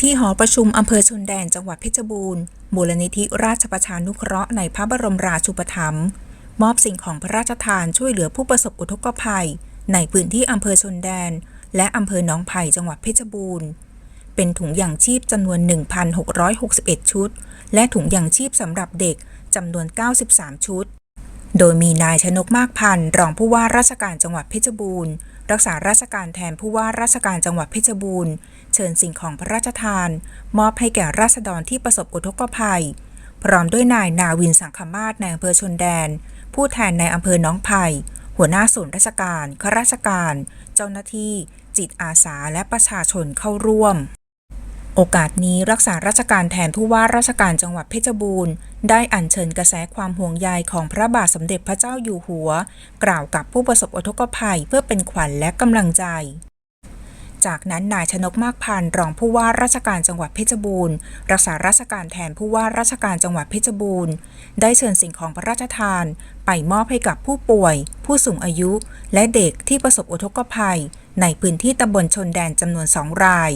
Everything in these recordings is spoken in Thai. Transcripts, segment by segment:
ที่หอประชุมอำเภอชนแดนจังหวัดเพชรบูรณ์มูลนิธิราชประชานุเคราะห์ในพระบรมราชูปถัมภ์มอบสิ่งของพระราชทานช่วยเหลือผู้ประสบอุทกภัย ในพื้นที่อำเภอชนแดน และอำเภอหนองไผ่จังหวัดเพชรบูรณ์ เป็นถุงยางชีพจำนวน 1,661 ชุด และถุงยางชีพสำหรับเด็กจำนวน 93 ชุด โดยมีนายชนกมากพันธ์รองผู้ว่าราชการจังหวัดเพชรบูรณ์ รักษาราชการแทนผู้ว่าราชการจังหวัดเพชรบูรณ์ เชิญสิ่งของพระราชทาน มอบให้แก่ราษฎรที่ประสบอุทกภัย พร้อมด้วยนายนาวินสังคมาศในอำเภอชนแดน ผู้แทนในอำเภอหน้องไผ่หัวหน้าส่วนราชการข้าราชการ เจ้าหน้าที่ จิตอาสาและประชาชนเข้าร่วม โอกาสนี้รักษาราชการแทนผู้ว่าราชการจังหวัดเพชรบูรณ์ ได้อัญเชิญกระแสความห่วงใยของพระบาทสมเด็จพระเจ้าอยู่หัว กล่าวกับผู้ประสบอุทกภัยเพื่อเป็นขวัญและกำลังใจจากนั้นนายชนกมากพันธ์รองผู้ว่าราชการจังหวัดเพชรบูรณ์ รักษาราชการแทนผู้ว่าราชการจังหวัดเพชรบูรณ์ ได้เชิญสิ่งของพระราชทาน ไปมอบให้กับผู้ป่วย ผู้สูงอายุ และเด็กที่ประสบอุทกภัย ในพื้นที่ตำบลชนแดนจำนวนสองราย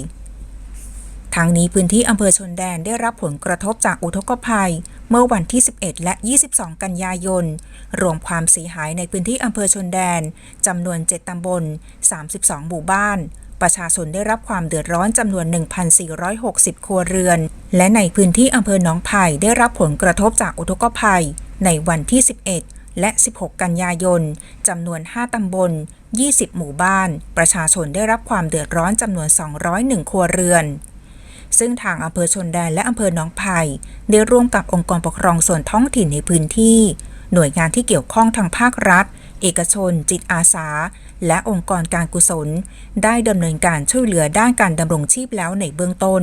ทางนี้พื้นที่อำเภอชนแดนได้รับผลกระทบจากอุทกภัย เมื่อวันที่ 11 และ 22 กันยายน รวมความเสียหายในพื้นที่อำเภอชนแดนจำนวน 7 ตำบล 32 หมู่บ้าน ประชาชนได้รับความเดือดร้อนจำนวน 1,460 ครัวเรือน และในพื้นที่อำเภอหนองไผ่ได้รับผลกระทบจากอุทกภัย ในวันที่ 11 และ 16 กันยายนจำนวน 5 ตำบล20 หมู่บ้าน ประชาชนได้รับความเดือดร้อนจำนวน 201 ครัวเรือน ซึ่งทางอำเภอชนแดนและอำเภอหนองไผ่ได้ร่วมกับองค์กรปกครองส่วนท้องถิ่นในพื้นที่ หน่วยงานที่เกี่ยวข้องทางภาครัฐ เอกชน จิตอาสา และองค์กรการกุศล ได้ดำเนินการช่วยเหลือด้านการดำรงชีพแล้วในเบื้องต้น